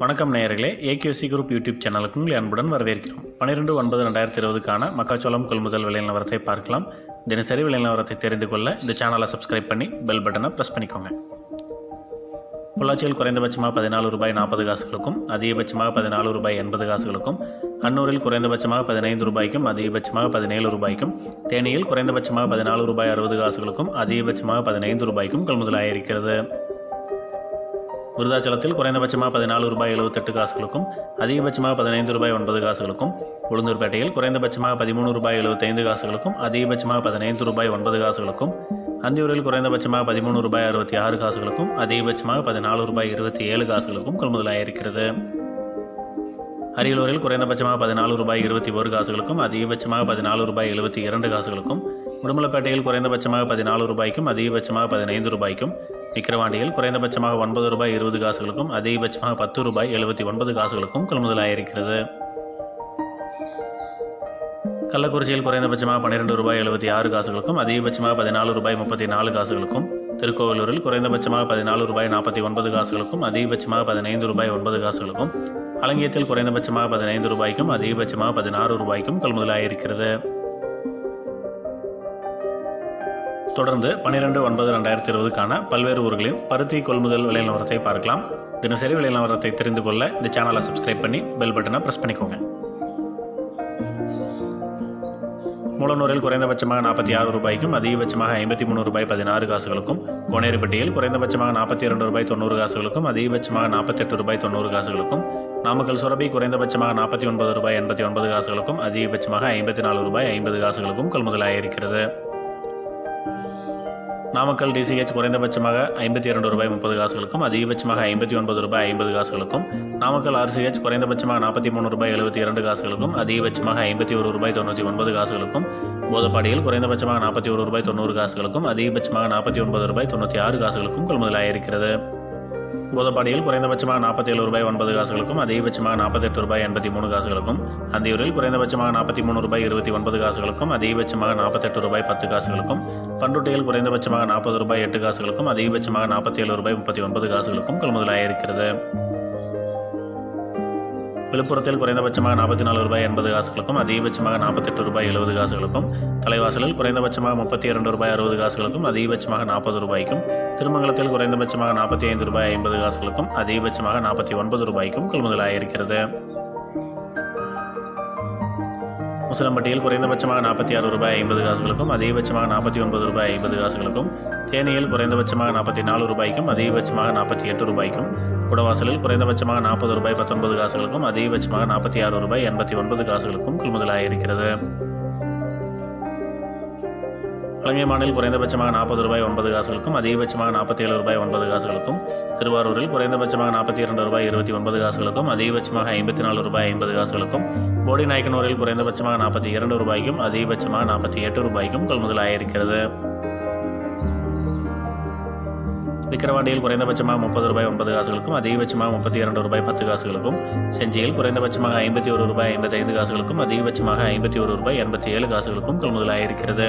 வணக்கம் நேயர்களே. AKC group YouTube சேனலுக்கு உங்களை அன்புடன் வரவேற்கிறோம். பன்னிரெண்டு ஒன்பது ரெண்டாயிரத்தி இருபதுக்கான மக்காச்சோளம் கொள்முதல் விலை நிலவரத்தை பார்க்கலாம். தினசரி விலை நிலவரத்தை தெரிந்து கொள்ள இந்த சேனலை சப்ஸ்கிரைப் பண்ணி பெல் பட்டனை ப்ரெஸ் பண்ணிக்கோங்க. பொள்ளாச்சியில் குறைந்தபட்சமாக பதினாலு ரூபாய் நாற்பது காசுகளுக்கும் அதிகபட்சமாக பதினாலு ரூபாய் எண்பது காசுகளுக்கும் அன்னூரில் குறைந்தபட்சமாக பதினைந்து ரூபாய்க்கும் அதிகபட்சமாக பதினேழு ரூபாய்க்கும் தேனியில் குறைந்தபட்சமாக பதினாலு ரூபாய் அறுபது காசுகளுக்கும் அதிகபட்சமாக பதினைந்து ரூபாய்க்கும் கொள்முதலாயிருக்கிறது விருதாச்சலத்தில் குறைந்தபட்சமாக பதினாலு ரூபாய் எழுபத்தெட்டு காசுகளுக்கும் அதிகபட்சமாக பதினைந்து ரூபாய் ஒன்பது காசுகளுக்கும் உளுந்தூர்பேட்டையில் குறைந்தபட்சமாக பதிமூணு ரூபாய் எழுபத்தைந்து காசுகளுக்கும் அதிகபட்சமாக பதினைந்து ரூபாய் ஒன்பது காசுகளுக்கும் அந்தியூரில் குறைந்தபட்சமாக பதிமூணு ரூபாய் அறுபத்தி ஆறு காசுகளுக்கும் அதிகபட்சமாக பதினாலு ரூபாய் இருபத்தி ஏழு காசுகளுக்கும் கொள்முதலாயிருக்கிறது. அரியலூரில் குறைந்தபட்சமாக பதினாலு ரூபாய் இருபத்தி ஒரு காசுகளுக்கும் அதிகபட்சமாக பதினாலு ரூபாய் எழுபத்தி இரண்டு காசுகளுக்கும் உடுமலைப்பேட்டையில் குறைந்தபட்சமாக பதினாலு ரூபாய்க்கும் அதிகபட்சமாக பதினைந்து ரூபாய்க்கும் விக்கிரவாண்டியில் குறைந்தபட்சமாக ஒன்பது ரூபாய் இருபது காசுகளுக்கும் அதிகபட்சமாக பத்து ரூபாய் எழுபத்தி ஒன்பது காசுகளுக்கும் கொள்முதலாயிருக்கிறது. கள்ளக்குறிச்சியில் குறைந்தபட்சமாக பன்னிரெண்டு ரூபாய் எழுபத்தி ஆறு காசுகளுக்கும் அதிகபட்சமாக பதினாலு ரூபாய் முப்பத்தி நாலு காசுகளுக்கும் திருக்கோவிலூரில் குறைந்தபட்சமாக பதினாலு ரூபாய் நாற்பத்தி ஒன்பது காசுகளுக்கும் அதிகபட்சமாக பதினைந்து ரூபாய் ஒன்பது காசுகளுக்கும் அலங்கியத்தில் குறைந்தபட்சமாக பதினைந்து ரூபாய்க்கும் அதிகபட்சமாக பதினாறு ரூபாய்க்கும் கொள்முதலாயிருக்கிறது தொடர்ந்து பன்னிரெண்டு ஒன்பது ரெண்டாயிரத்தி இருபதுக்கான பல்வேறு ஊர்களின் பருத்தி கொள்முதல் விலை நிலவரத்தை பார்க்கலாம். தினசரி விலை நிலவரத்தை தெரிந்து கொள்ள இந்த சேனலை சப்ஸ்கிரைப் பண்ணி பெல் பட்டனை ப்ரெஸ் பண்ணிக்கோங்க. மூலநூரில் குறைந்தபட்சமாக நாற்பத்தி ஆறு ரூபாய்க்கும் அதிகபட்சமாக ஐம்பத்தி மூணு ரூபாய் பதினாறு காசுகளுக்கும் கோனேரிப்பட்டியில் குறைந்தபட்சமாக நாற்பத்தி இரண்டு ரூபாய் தொண்ணூறு காசுகளுக்கும் அதிகபட்சமாக நாற்பத்தெட்டு ரூபாய் தொண்ணூறு காசுகளுக்கும் நாமக்கல் சுரபி குறைந்தபட்சமாக நாற்பத்தி ஒன்பது ரூபாய் எண்பத்தி ஒன்பது காசுகளுக்கும் அதிகபட்சமாக ஐம்பத்தி நாலு ரூபாய் ஐம்பது காசுகளுக்கும் கொள்முதலாக இருக்கிறது நாமக்கல் டிசிஹெச் குறைந்தபட்சமாக ஐம்பத்தி இரண்டு ரூபாய் முப்பது காசுகளுக்கும் அதிகபட்சமாக ஐம்பத்தி ஒன்பது ரூபாய் ஐம்பது காசுகளுக்கும் நாமக்கல் ஆர்சிஹெச் குறைந்தபட்சமாக நாற்பத்தி மூணு ரூபாய் எழுபத்தி இரண்டு காசுகளுக்கும் அதிகபட்சமாக ஐம்பத்தி ஒரு ரூபாய் தொண்ணூற்றி ஒன்பது காசுகளுக்கும் போதப்பாடியில் குறைந்தபட்சமாக நாற்பத்தி ஒரு ரூபாய் தொண்ணூறு காசுகளுக்கும் அதிகபட்சமாக நாற்பத்தி ஒன்பது ரூபாய் தொண்ணூற்றி ஆறு காசுகளுக்கும் கொள்முதலாயிருக்கிறது போதப்பாடியில் குறைந்தபட்சமாக நாற்பத்தி ஏழு ரூபாய் ஒன்பது காசுகளுக்கும் அதிகபட்சமாக நாற்பத்தெட்டு ரூபாய் எண்பத்தி மூணு காசுகளுக்கும் அந்தியூரில் குறைந்தபட்சமாக நாற்பத்தி மூணு ரூபாய் இருபத்தி ஒன்பது காசுகளுக்கும் அதிகபட்சமாக நாற்பத்தெட்டு ரூபாய் பத்து காசுகளுக்கும் பண்ருட்டியில் குறைந்தபட்சமாக நாற்பது ரூபாய் எட்டு காசுகளுக்கும் அதிகபட்சமாக நாற்பத்தி ஏழு ரூபாய் முப்பத்தி ஒன்பது காசுகளுக்கும் கொள்முதலாயிருக்கிறது. விழுப்புரத்தில் குறைந்தபட்சமாக நாற்பத்தி நாலு ரூபாய் எண்பது காசுகளுக்கும் அதிகபட்சமாக நாற்பத்தெட்டு ரூபாய் எழுபது காசுகளுக்கும் தலைவாசலில் குறைந்தபட்சமாக முப்பத்தி இரண்டு ரூபாய் அறுபது காசுகளுக்கும் அதிகபட்சமாக நாற்பது ரூபாய்க்கும் திருமங்கலத்தில் குறைந்தபட்சமாக நாற்பத்தி ஐந்து ரூபாய் ஐம்பது காசுகளுக்கும் அதிகபட்சமாக நாற்பத்தி ஒன்பது ரூபாய்க்கும் கொள்முதலாயிருக்கிறது. முசலம்பட்டியில் குறைந்தபட்சமாக நாற்பத்தி ஆறு ரூபாய் ஐம்பது காசுகளுக்கும் அதிகபட்சமாக நாற்பத்தி ஒன்பது ரூபாய் ஐம்பது காசுகளுக்கும் தேனியில் குறைந்தபட்சமாக நாற்பத்தி நாலு ரூபாய்க்கும் அதிகபட்சமாக நாற்பத்தி எட்டு ரூபாய்க்கும் குடவாசலில் குறைந்தபட்சமாக நாற்பது ரூபாய் பத்தொன்பது காசுகளுக்கும் அதிகபட்சமாக நாற்பத்தி ஆறு ரூபாய் எண்பத்தி ஒன்பது காசுகளுக்கும் கொள்முதலாயிருக்கிறது மாநிலம் குறைந்தபட்சமாக நாற்பது ரூபாய் ஒன்பது காசுகளுக்கும் அதிகபட்சமாக நாற்பத்தி ஏழு ரூபாய் ஒன்பது காசுகளுக்கும் திருவாரூரில் குறைந்தபட்சமாக நாற்பத்தி இரண்டு ரூபாய் இருபத்தி ஒன்பது காசுகளுக்கும் அதிகபட்சமாக ஐம்பத்தி நாலு ரூபாய் ஐம்பது காசுகளுக்கும் போடி நாயக்கனூரில் குறைந்தபட்சமாக நாற்பத்தி இரண்டு ரூபாய்க்கும் அதிகபட்சமாக நாற்பத்தி எட்டு ரூபாய்க்கும் கொள்முதலாயிருக்கிறது. விக்கிரவாண்டியில் குறைந்தபட்சமாக முப்பது ரூபாய் ஒன்பது காசுகளுக்கும் அதிகபட்சமாக முப்பத்தி இரண்டு ரூபாய் பத்து காசுகளுக்கும் செஞ்சியில் குறைந்தபட்சமாக ஐம்பத்தி ஒரு ரூபாய் ஐம்பத்தைந்து காசுகளுக்கும் அதிகபட்சமாக ஐம்பத்தி ஒரு ரூபாய் எண்பத்தி ஏழு காசுகளுக்கும் கொள்முதலாயிருக்கிறது.